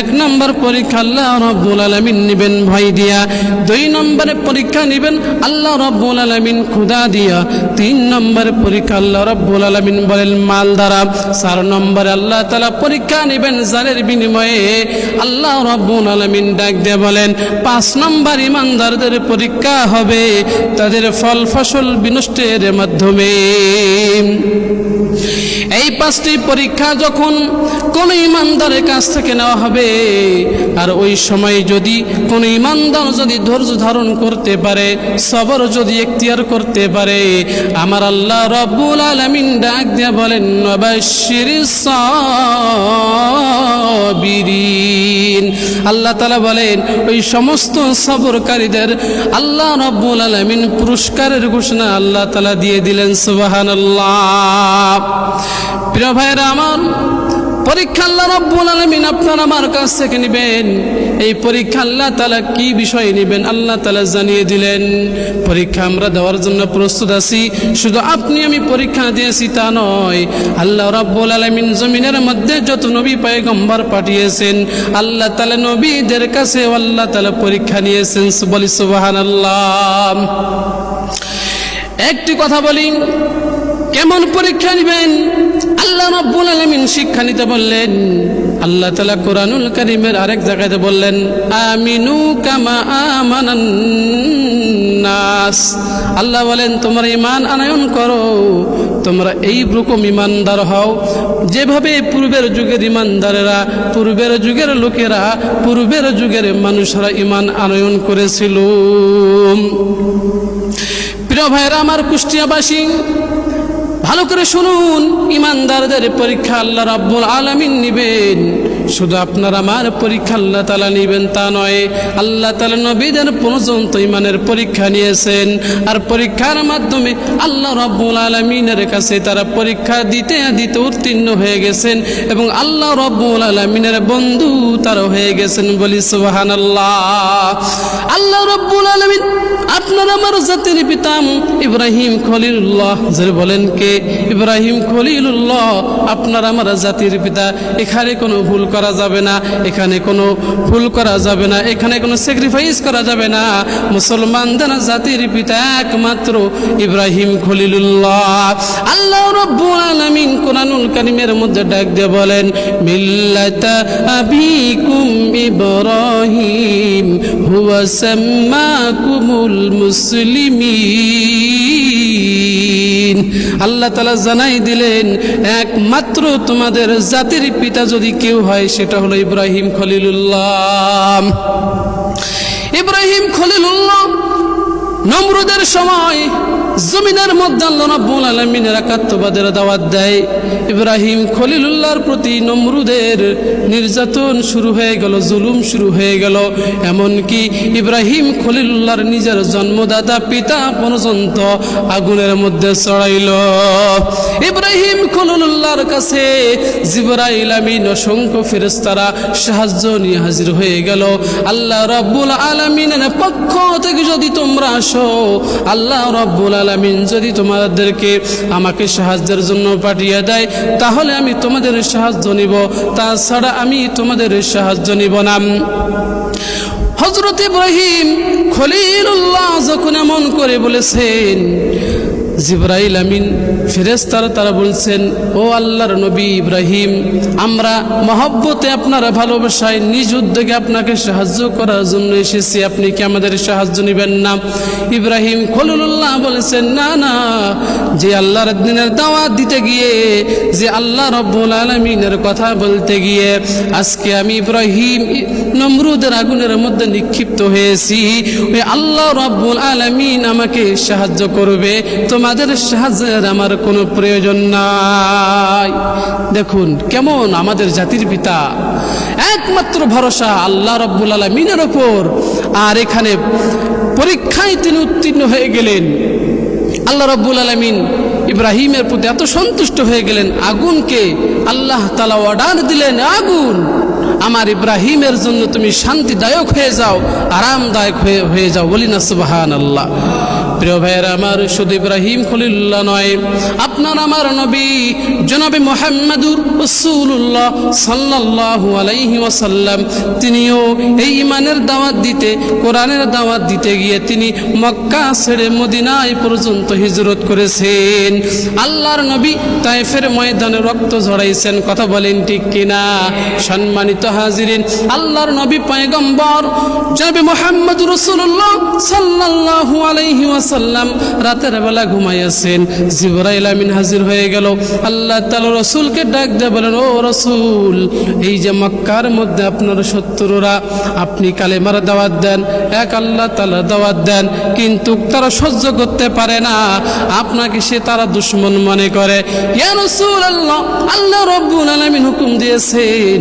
এক নম্বর পরীক্ষা আল্লাহ রব্বুল আলমিন নিবেন ভয় দিয়া। দুই নম্বরে পরীক্ষা নিবেন, আল্লাহ রব্বুল আলমিন ক্ষুদা দিয়া। তিন নম্বরে পরীক্ষা আল্লাহ রব্বুল আলমিন বলেন, মাল দ্বারা। চার নম্বরে আল্লাহ তালা পরীক্ষা নিবেন, জালের বিনিময়ে আল্লাহ রব্বুল আলমিন ডাক দিয়ে বলেন, পাঁচ নম্বর ইমানদারদের পরীক্ষা হবে, তাদের ফল ফসল বিনষ্টের মাধ্যমে। এই পাঁচটি পরীক্ষা যখন কোন ইমানদারের কাছ থেকে নেওয়া হবে আর ওই সময় যদি কোন ইমানদার যদি ধৈর্য ধারণ করতে পারে, সবর যদি এখতিয়ার করতে পারে, আমার আল্লাহ রব্বুল আলমিন ডাক দিয়ে বলেন আল্লাহ তালা বলেন, ওই সমস্ত সবরকারীদের আল্লাহ রব্বুল আলমিন পুরস্কারের ঘোষণা আল্লাহ তালা দিয়ে দিলেন সুবাহান প্রিয় ভাইরা আমার পরীক্ষা আল্লাহ রব্বুল আপনার আমার কাছ থেকে নেবেন। এই পরীক্ষা আল্লাহ তালা কি বিষয় নেবেন আল্লাহ তালা জানিয়ে দিলেন। পরীক্ষা আমরা দেওয়ার জন্য প্রস্তুত আছি। শুধু আপনি আমি পরীক্ষা দিয়েছি তা নয়। আল্লাহ রব্বুল আলমিন জমিনের মধ্যে যত নবী পায়গম্বর পাঠিয়েছেন, আল্লাহ তালা নবীদের কাছে আল্লাহ তালা পরীক্ষা নিয়েছেন। বলি সুবাহান আল্লাহ একটি কথা বলি, কেমন পরীক্ষা নেবেন? আল্লাহ রব্বুল আলমিন শিক্ষা নিতে বললেন। আল্লাহ তালা কোরআনুল করিমের আরেক জায়গাতে বললেন, আমিনু কামা আমানান নাস। আল্লাহ বলেন, তোমরা ইমান আনয়ন করো, তোমরা এই রকম ইমানদার হও, যেভাবে পূর্বের যুগের ইমানদারেরা পূর্বের যুগের লোকেরা, পূর্বের যুগের মানুষরা ইমান আনয়ন করেছিল। প্রিয় ভাইরা আমার কুষ্টিয়াবাসী ভালো করে শুনুন ইমানদারদের পরীক্ষা আল্লাহ রাব্বুল আলামিন নিবেন। শুধু আপনার আমার পরীক্ষা আল্লাহ তালা নিবেন তা নয়, আল্লাহ তালা নবীদের পর্যন্ত ইমানের পরীক্ষা নিয়েছেন। আর পরীক্ষার মাধ্যমে আল্লাহ রব্বুল আলমিনের কাছে তারা পরীক্ষা দিতে দিতে উত্তীর্ণ হয়ে গেছেন এবং আল্লাহ রব্বুল আলমিনের বন্ধু তারা হয়ে গেছেন বলি সুবাহান আল্লাহ আল্লাহ রব্বুল আলমিন আপনার আমার জাতির পিতাম ইব্রাহিম খলিলুল্লাহ। যে বলেন কে? ইব্রাহিম খলিলুল্লাহ আপনার আমার জাতির পিতা। এখানে কোনো ভুল করা যাবে না, এখানে কোনো ভুল করা যাবে না, এখানে কোনো স্যাক্রিফাইস করা যাবে না। মুসলমানদের জাতির পিতা একমাত্র ইব্রাহিম খলিলুল্লাহ। আল্লাহ রব্বুল আলামিন কোরআনুল কারিমের মধ্যে ডাক দিয়ে বলেন, মিল্লাতা আবিকুম ইব্রাহিম, হুয়া সাম্মাকুমুল মুসলিমিন। আল্লাহ তালা জানাই দিলেন, একমাত্র তোমাদের জাতির পিতা যদি কেউ হয়, সেটা হলো ইব্রাহিম খলিলুল্লাহ। ইব্রাহিম খলিলুল্লাহ, নম্রদের সময় জমিনের মধ্যে আল্লাহ রাব্বুল আলামিনের একাত্মবাদের দাওয়াত দেয়। ইব্রাহিম খলিলুল্লাহর প্রতি নমরুদের নির্যাতন শুরু হয়ে গেল, জুলুম শুরু হয়ে গেল। এমনকি ইব্রাহিম খলিলুল্লাহর নিজের জন্মদাতা পিতা পর্যন্ত আগুনের মধ্যে চড়াইল ইব্রাহিম খলিলুল্লাহর কাছে জিবরাইল আমিন অসংখ্য ফেরেশতারা সাহায্য নিয়ে হাজির হয়ে গেল। আল্লাহ রাব্বুল আলামিনের পক্ষ থেকে যদি তোমরা আসো, আল্লাহ রব্বুল আলমিন যদি তোমাদেরকে আমাকে সাহায্যের জন্য পাঠিয়ে দেয়, তাহলে আমি তোমাদের সাহায্য নিব। তাছাড়া আমি তোমাদের সাহায্য নিব না। হজরত ইব্রাহিম খলিলুল্লাহ যখন এমন করে বলেছেন জিব্রাইল আমিন ফেরেস্তারা তারা বলছেন, ও আল্লাহর নবী ইব্রাহিম, আমরা মহব্বতে আপনার ভালোবাসায় নিজ উদ্যোগে আপনাকে সাহায্য করার জন্য এসেছি। আপনি কি আমাদের সাহায্য নেবেন না? ইব্রাহিম খলিলুল্লাহ বলেছেন, না না, যে আল্লাহর দিনের দাওয়াত দিতে গিয়ে, যে আল্লাহ রব্বুল আলমিনের কথা বলতে গিয়ে, আজকে আমি ইব্রাহিম নমরুদের আগুনের মধ্যে নিক্ষিপ্ত হয়েছি। ওই আল্লাহ রব্বুল আলমিন আমাকে সাহায্য করবে। তোমাদের সাহায্যের আমার কোনো প্রয়োজন নাই। দেখুন, কেমন আমাদের জাতির পিতা। একমাত্র ভরসা আল্লাহ রব্বুল আলমিনের ওপর আর এখানে পরীক্ষায় তিনি উত্তীর্ণ হয়ে গেলেন। আল্লাহ রব্বুল আলমিন ইব্রাহিমের প্রতি এত সন্তুষ্ট হয়ে গেলেন। আগুনকে আল্লাহ তালা অর্ডার দিলেন, আগুন, আমার ইব্রাহিমের জন্য তুমি শান্তিদায়ক হয়ে যাও, আরামদায়ক হয়ে হয়ে যাও। বলি না সুবাহান আল্লাহ প্রিয় ভাইয়েরা, আমার শুধু ইব্রাহিম খলিল্লাহ নয়, আপনার আমার নবী জনাবে মোহাম্মদুর রসুল্লাহ সাল্লাল্লাহু আলাইহি ওয়াসাল্লাম, তিনিও এই ইমানের দাওয়াত দিতে, কোরআনের দাওয়াত দিতে গিয়ে তিনি মক্কা ছেড়ে মদিনায় পর্যন্ত হিজরত করেছেন। আল্লাহর নবী তাইফের ময়দানে রক্ত ঝরাইছেন, কথা বলেন ঠিক কিনা? সম্মানিত হাজিরিন, আল্লাহর নবী পয়গম্বর জনাবে মোহাম্মদ রসুল্লাহ সাল্লাল্লাহু আলাইহি ওয়াসাল্লাম রাতের বেলা ঘুমাইয়াছেন। জিবরাইল আমিন হাজির হয়ে গেল। আল্লাহ তাআলা রসুলকে ডাক দিয়ে বলেন, ও রসুল, এই যে মক্কার মধ্যে আপনার শত্রুরা, আপনি কালেমার দাওয়াত দেন, এক আল্লাহ তাআলা দাওয়াত দেন, কিন্তু তারা সহ্য করতে পারে না। আপনাকে সে তারা দুশ্মন মনে করে। আল্লাহ রব্বুল আলামিন হুকুম দিয়েছেন,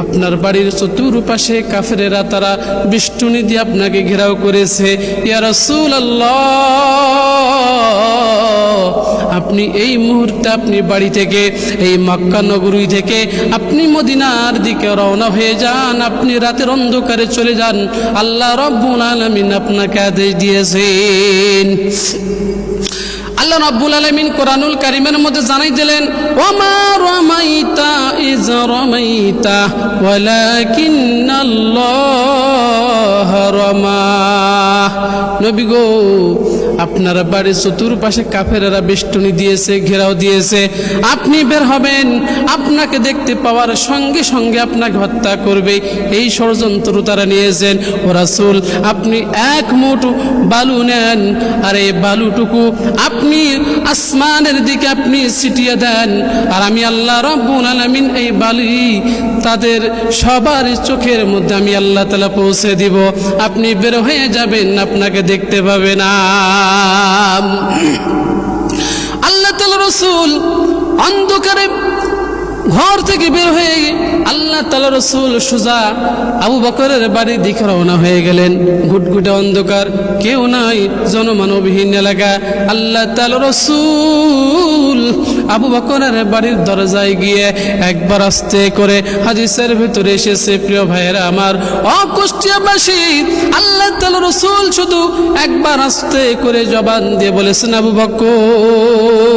আপনার বাড়ির চতুর্পাশে কাফেরেরা তারা বিষ্টুনি দিয়ে আপনাকে ঘেরাও করেছে। ইয়া রাসূলুল্লাহ আপনি এই মুহূর্তে আপনি বাড়ি থেকে, এই মক্কা নগরী থেকে আপনি মদিনার দিকে রওনা হয়ে যান। আপনি রাতের অন্ধকারে চলে যান। আল্লাহ রব্বুল আলমিন আপনাকে আদেশ দিয়েছেন। আল্লাহ রাব্বুল আলামিন কোরআনুল কারীমের মধ্যে জানাই দিলেন, ওমা রামাইতা ইজ রামাইতা, ওয়ালাকিন্নাল্লাহ রামা। নবী গো আপনার বাড়ির চতুর্পাশে কাফেরেরা বেষ্টনী দিয়েছে, ঘেরাও দিয়েছে। আপনি বের হবেন, আপনাকে দেখতে পাওয়ার সঙ্গে সঙ্গে আপনাকে হত্যা করবে। এই ষড়যন্ত্র তারা নিয়েছেন। ও রাসূল, আপনি এক মুঠ বালু নেন, আর এই বালুটুকু আপনি আসমানের দিকে আপনি ছিটিয়ে দেন। আর আমি আল্লাহ রব্বুল আলামিন এই বালি তাদের সবার চোখের মধ্যে আমি আল্লাহ তালা পৌঁছে দিব। আপনি বের হয়ে যাবেন, আপনাকে দেখতে পাবে না। আল্লাহ রসুল অন্ধকারে ঘর থেকে বের হয়ে আল্লাহ তালা রসুল সুজা আবু বকরের বাড়ির দিকে রওনা হয়ে গেলেন। ঘুটঘুটে অন্ধকার, কেউ নাই, জনমানবহীন এলাকা। আল্লাহ তালা রসুল আবু বকরের বাড়ির দরজায় গিয়ে একবার আস্তে করে হাদিসের ভেতরে এসেছে, প্রিয় ভাইয়েরা আমার অকুষ্টিয়াবাসী আল্লাহ তালা রসুল শুধু একবার আস্তে করে জবান দিয়ে বলেছেন, আবু বকর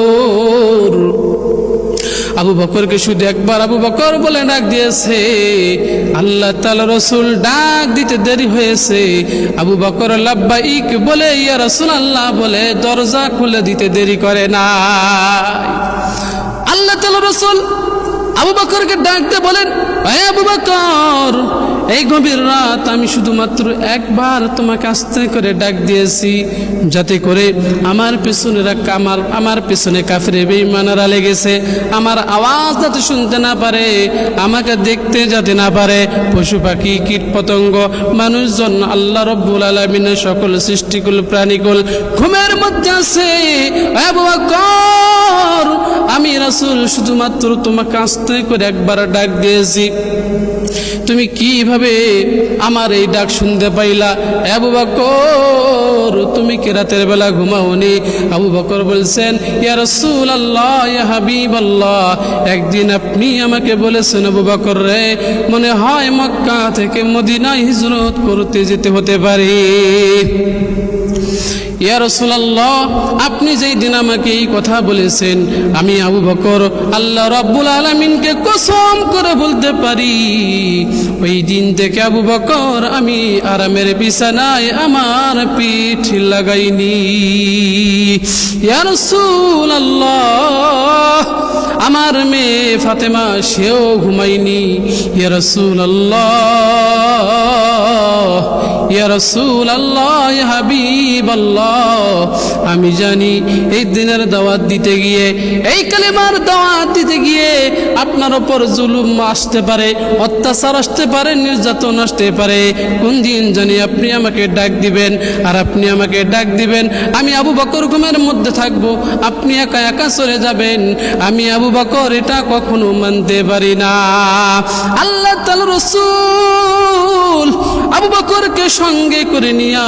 আবু বকরকে শুধু একবার আবু বকর বলে ডাক দিয়েছে। আল্লাহ তাল রসুল ডাক দিতে দেরি হয়েছে। আবু বকর লাব্বাইক বলে, ইয়া রসুল আল্লাহ বলে, দরজা খুলে দিতে দেরি করে না। আল্লাহ তাল রসুল আবু বকরকে ডাকতে বলেন, "এ আবু বকর এই গভীর রাত আমি শুধুমাত্র একবার তোমাকে আস্তে করে ডাক দিয়েছি, যাতে করে আমার পেছনে আমার আমার পেছনে কাফরে বেইমানারা লেগেছে। আমার আওয়াজ যাতে শুনতে না পারে, আমাকে দেখতে যাতে না পারে। পশু পাখি কীট পতঙ্গ মানুষজন, আল্লাহ রব্বুল আলমিনের সকল সৃষ্টিকুল প্রাণীকুল ঘুমের মধ্যে আছে। আমি রাসূল শুধুমাত্র তোমাকে আস্তে করে একবার ডাক দিয়েছি। তুমি কীভাবে আমার এই ডাক শুনতে পাইলা। আবু বকর, তুমি কি রাতের বেলা ঘুমাওনি? আবু বকর বলছেন, ইয়া রসুল আল্লাহ ইয়া হাবিব আল্লাহ একদিন আপনি আমাকে বলেছেন, আবু বকর রে, মনে হয় মক্কা থেকে মদিনায় হিজরত করতে যেতে হতে পারে। ইয়া রাসূলুল্লাহ, আপনি যেই দিন আমাকে এই কথা বলেছেন, আমি আবু বকর, আল্লাহ রব্বুল আলামিনকে কসম করে বলতে পারি। ওই দিন থেকে আবু বকর, আমি আরামের বিছানায় আমার পিঠ লাগাইনি। ইয়া রাসূলুল্লাহ, আমার মেয়ে ফাতেমা, সেও ঘুমাইনি ইয়া রাসূলুল্লাহ, ইয়া রাসূল আল্লাহ ইয়া হাবিব আল্লাহ আমি জানি এই দিনের দাওয়াত দিতে গিয়ে, এই কালেমার দাওয়াত দিতে গিয়ে আপনার ওপর জুলুম আসতে পারে, অত্যাচার আসতে পারে, নির্যাতন আসতে পারে। কোন দিন জানি আপনি আমাকে ডাক দিবেন, আর আপনি আমাকে ডাক দিবেন, আমি আবু বকর ঘুমের মধ্যে থাকব, আপনি একা একা চলে যাবেন, আমি আবু বকর এটা কখনো মানতে পারি না। আল্লাহ তাল রসুল আবু বকরকে সঙ্গে করে নিয়া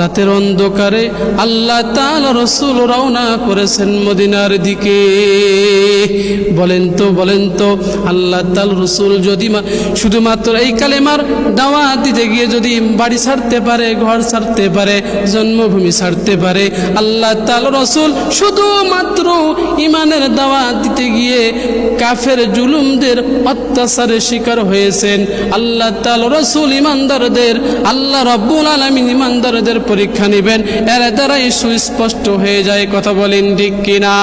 রাতের অন্ধকারে আল্লাহ রসুল রওনা করেছেন মদিনার দিকে। বলেন তো বলেন তো, আল্লাহ তাল রসুল যদি শুধুমাত্র এই কালেমার দাওয়াত দিতে গিয়ে যদি বাড়ি ছাড়তে পারে, ঘর ছাড়তে পারে, জন্মভূমি ছাড়তে পারে, আল্লাহ তাল রসুল শুধুমাত্র ইমানের দাওয়াত দিতে গিয়ে কাফের জুলুমদের অত্যাচারের শিকার হয়েছেন। আল্লাহ তাল রসুল ইমানদারদের আল্লাহ রব্বুল আলমিন ইমানদারদের পরীক্ষা নেবেন এর দ্বারাই সুস্পষ্ট হয়ে যায় কথা বলেন ঠিক কিনা?